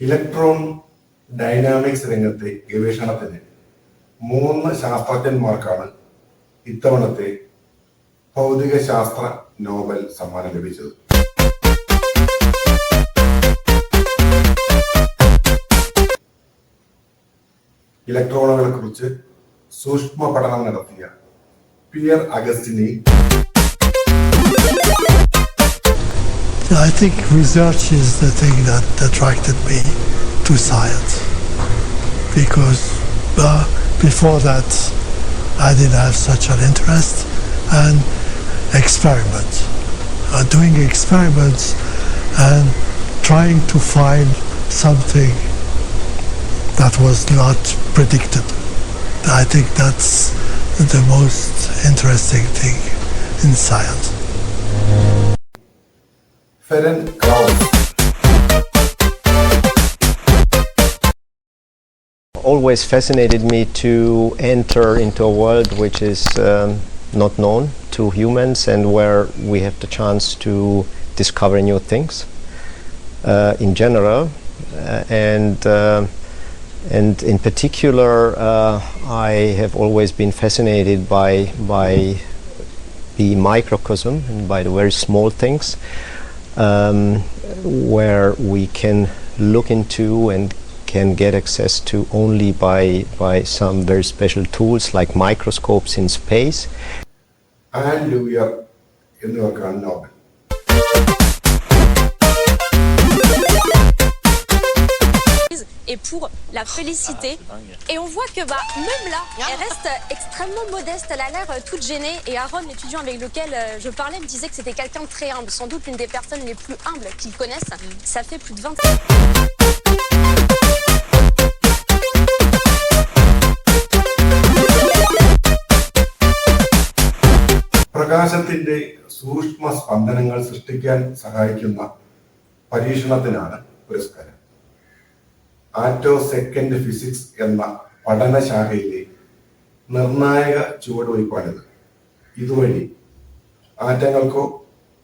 Electron dynamics രംഗത്തെ ഗവേഷണത്തിന് മൂന്ന് ശാസ്ത്രജ്ഞന്മാർക്കാണ് ഇത്തവണത്തെ ഭൗതിക ശാസ്ത്ര നോബൽ സമ്മാനം ലഭിച്ചത്. ഇലക്ട്രോണുകളെ കുറിച്ച് സൂക്ഷ്മ പഠനം നടത്തിയ Pierre Agostini I think research is the thing that attracted me to science because uh, before that I didn't have such an interest and experiments, uh, doing experiments and trying to find something that was not predicted. I think that's the most interesting thing in science. Ferenc Kraus. Always fascinated me to enter into a world which is um, not known to humans and where we have the chance to discover new things uh, in general. Uh, and uh, and in particular, uh, I have always been fascinated by by the microcosm and by the very small things um, where we can look into and can get access to only by, by some very special tools like microscopes in space. Hallelujah, in the pour la féliciter. Et on voit que bah, même là, elle reste extrêmement modeste. Elle a l'air euh, toute gênée. Et Aaron, l'étudiant avec lequel euh, je parlais, me disait que c'était quelqu'un de très humble. Sans doute l'une des personnes les plus humbles qu'ils connaissent. Ça fait plus de 20 ans. പ്രകാശത്തിന്റെ സൂക്ഷ്മ സ്പന്ദനങ്ങൾ സൃഷ്ടിക്കാൻ സഹായിക്കുന്ന പരീക്ഷണത്തിനാണ് പുരസ്കാരം Attosecond physics എന്ന പഠനശാഖയിലെ നിർണായക ചുവടുവയ്പ്പാണിത്. ഇതുവഴി ആറ്റങ്ങൾക്കോ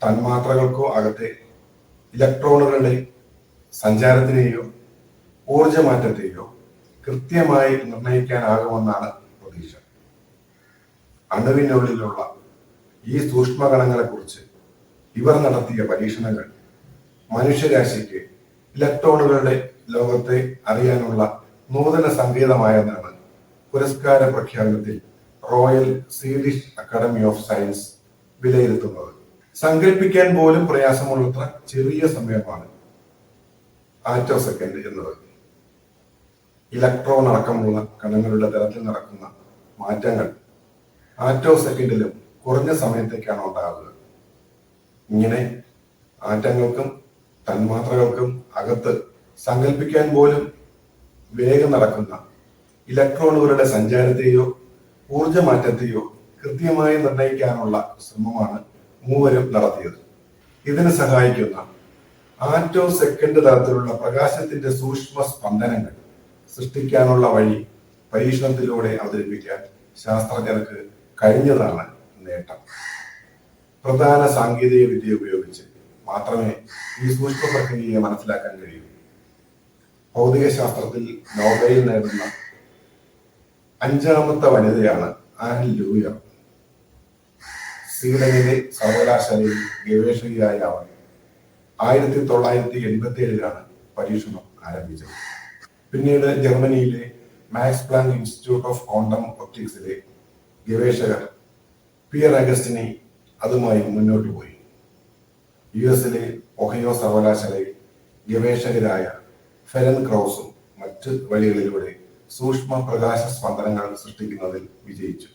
തന്മാത്രകൾക്കോ അകത്തെ ഇലക്ട്രോണുകളുടെ സഞ്ചാരത്തിനെയോ ഊർജമാറ്റത്തെയോ കൃത്യമായി നിർണയിക്കാനാകുമെന്നാണ് പ്രതീക്ഷ. അണുവിനുള്ളിലുള്ള ഈ സൂക്ഷ്മകണങ്ങളെ കുറിച്ച് ഇവർ നടത്തിയ പരീക്ഷണങ്ങൾ മനുഷ്യരാശിക്ക് ഇലക്ട്രോണുകളുടെ ലോകത്തെ അറിയാനുള്ള നൂതന സംഗീതമായെന്നാണ് പുരസ്കാര പ്രഖ്യാപനത്തിൽ royal Swedish academy of science വിലയിരുത്തുന്നത്. സങ്കല്പിക്കാൻ പോലും പ്രയാസമുള്ളത്ര ചെറിയ സമയമാണ് ആറ്റോ സെക്കൻഡ് എന്നത്. ഇലക്ട്രോൺ അടക്കമുള്ള കണങ്ങളുടെ തരത്തിൽ നടക്കുന്ന മാറ്റങ്ങൾ ആറ്റോ സെക്കൻഡിലും കുറഞ്ഞ സമയത്തേക്കാണ് ഉണ്ടാകുക ഇങ്ങനെ ആറ്റങ്ങൾക്കും തന്മാത്രകൾക്കും അകത്ത് സങ്കല്പിക്കാൻ പോലും വേഗം നടക്കുന്ന ഇലക്ട്രോണുകളുടെ സഞ്ചാരത്തെയോ ഊർജമാറ്റത്തെയോ കൃത്യമായി നിർണയിക്കാനുള്ള ശ്രമമാണ് മൂവരും നടത്തിയത്. ഇതിന് സഹായിക്കുന്ന ആറ്റോ സെക്കൻഡ് തരത്തിലുള്ള പ്രകാശത്തിന്റെ സൂക്ഷ്മ സ്പന്ദനങ്ങൾ സൃഷ്ടിക്കാനുള്ള വഴി പരീക്ഷണത്തിലൂടെ അവതരിപ്പിക്കാൻ ശാസ്ത്രജ്ഞർക്ക് കഴിഞ്ഞതാണ് നേട്ടം. പ്രധാന സാങ്കേതിക വിദ്യ ഉപയോഗിച്ച് മാത്രമേ ഈ സൂക്ഷ്മ പ്രക്രിയയെ മനസ്സിലാക്കാൻ കഴിയൂ. ഭൗതിക ശാസ്ത്രത്തിൽ നോബൽ നേടുന്ന അഞ്ചാമത്തെ വനിതയാണ് ആൻ ലൂയർ സ്വീഡനിലെ സർവകലാശാലയിൽ ഗവേഷകയായ അവർ ആയിരത്തി തൊള്ളായിരത്തി എൺപത്തി ഏഴിലാണ് പരീക്ഷണം ആരംഭിച്ചത്. പിന്നീട് ജർമ്മനിയിലെ Max Planck institute of quantum ഒപ്റ്റിക്സിലെ ഗവേഷകർ പിയർ അഗസ്റ്റിനി അതുമായി മുന്നോട്ട് പോയി. യു എസിലെ ഒഹയോ സർവകലാശാലയിൽ ഗവേഷകരായ ഫെലൻ ക്രൗസും മറ്റ് വഴികളിലൂടെ സൂക്ഷ്മ പ്രകാശ സ്പന്ദനങ്ങൾ സൃഷ്ടിക്കുന്നതിൽ വിജയിച്ചു.